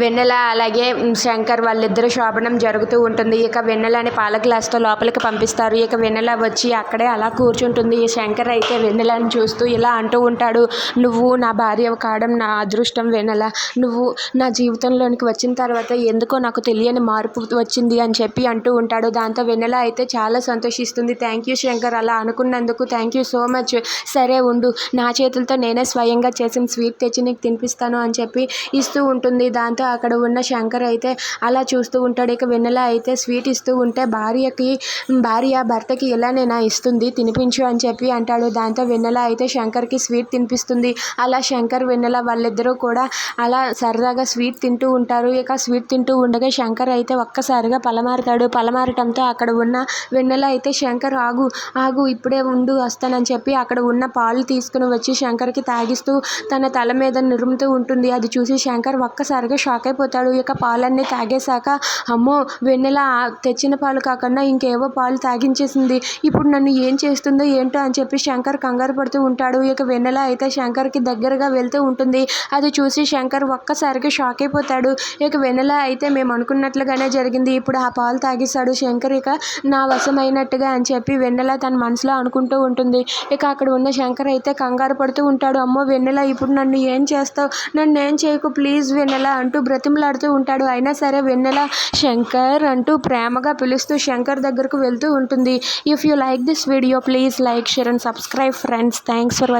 వెన్నెల అలాగే శంకర్ వాళ్ళిద్దరు శోభనం జరుగుతూ ఉంటుంది. ఇక వెన్నెలని పాల గ్లాస్తో లోపలికి పంపిస్తారు. ఇక వెన్నెల వచ్చి అక్కడే అలా కూర్చుంటుంది. ఈ శంకర్ అయితే వెన్నెలని చూస్తూ ఇలా అంటూ ఉంటాడు నువ్వు నా భార్య కావడం నా అదృష్టం వెన్నెల. నువ్వు నా జీవితంలోనికి వచ్చిన తర్వాత ఎందుకో నాకు తెలియని మార్పు వచ్చింది అని చెప్పి అంటూ ఉంటాడు. దాంతో వెన్నెల అయితే చాలా సంతోషిస్తుంది. థ్యాంక్ యూ శంకర్ అలా అనుకున్నందుకు థ్యాంక్ యూ సో మచ్. సరే ఉండు. నా చేతులతో నేనే స్వయంగా చేసిన స్వీట్ తెచ్చి నీకు తినిపిస్తాను అని చెప్పి ఇస్తూ ఉంటుంది. దాంతో అక్కడ ఉన్న శంకర్ అయితే అలా చూస్తూ ఉంటాడు. ఇక వెన్నెల అయితే స్వీట్ ఇస్తూ ఉంటే భార్యకి భార్య భర్తకి ఇలానేనా ఇస్తుంది తినిపించు అని చెప్పి అంటాడు. దాంతో వెన్నెల అయితే శంకర్కి స్వీట్ తినిపిస్తుంది. అలా శంకర్ వెన్నెల వాళ్ళిద్దరూ కూడా అలా సరదాగా స్వీట్ తింటూ ఉంటారు. ఇక స్వీట్ తింటూ ఉండగా శంకర్ అయితే ఒక్కసారిగా పలమారుతాడు. పలమారటంతో అక్కడ ఉన్న వెన్నెల అయితే శంకర్ ఆగు ఆగు ఇప్పుడే ఉండు వస్తానని చెప్పి అక్కడ ఉన్న పాలు తీసుకుని వచ్చి శంకర్కి తాగిస్తూ తన తల మీద నిరుముతూ ఉంటుంది. అది చూసి శంకర్ ఒక్కసారిగా షాక్ అయిపోతాడు ఇక పాలన్నీ తాగేశాక అమ్మో వెన్నెల తెచ్చిన పాలు కాకుండా ఇంకేవో పాలు తాగించేసింది. ఇప్పుడు నన్ను ఏం చేస్తుందో ఏంటో అని చెప్పి శంకర్ కంగారు పడుతూ ఉంటాడు. ఇక వెన్నెల అయితే శంకర్కి దగ్గరగా వెళ్తూ ఉంటుంది. అది చూసి శంకర్ ఒక్కసారిగా షాక్ అయిపోతాడు. ఇక వెన్నెల అయితే మేము అనుకున్నట్లుగానే జరిగింది. ఇప్పుడు ఆ పాలు తాగేశాడు శంకర్. ఇక నా వశమైనట్టుగా అని చెప్పి వెన్నెల తన మనసులో అనుకుంటూ ఉంటుంది. ఇక అక్కడ ఉన్న శంకర్ అయితే కంగారు పడుతూ ఉంటాడు. అమ్మో వెన్నెల ఇప్పుడు నన్ను ఏం చేస్తావు? నన్ను ఏం చేయకు ప్లీజ్ వెన్నెల అంటూ బ్రతిమలాడుతూ ఉంటాడు. అయినా సరే వెన్నెల శంకర్ అంటూ ప్రేమగా పిలుస్తూ శంకర్ దగ్గరకు వెళ్తూ ఉంటుంది. If you like this video please like share and subscribe friends thanks for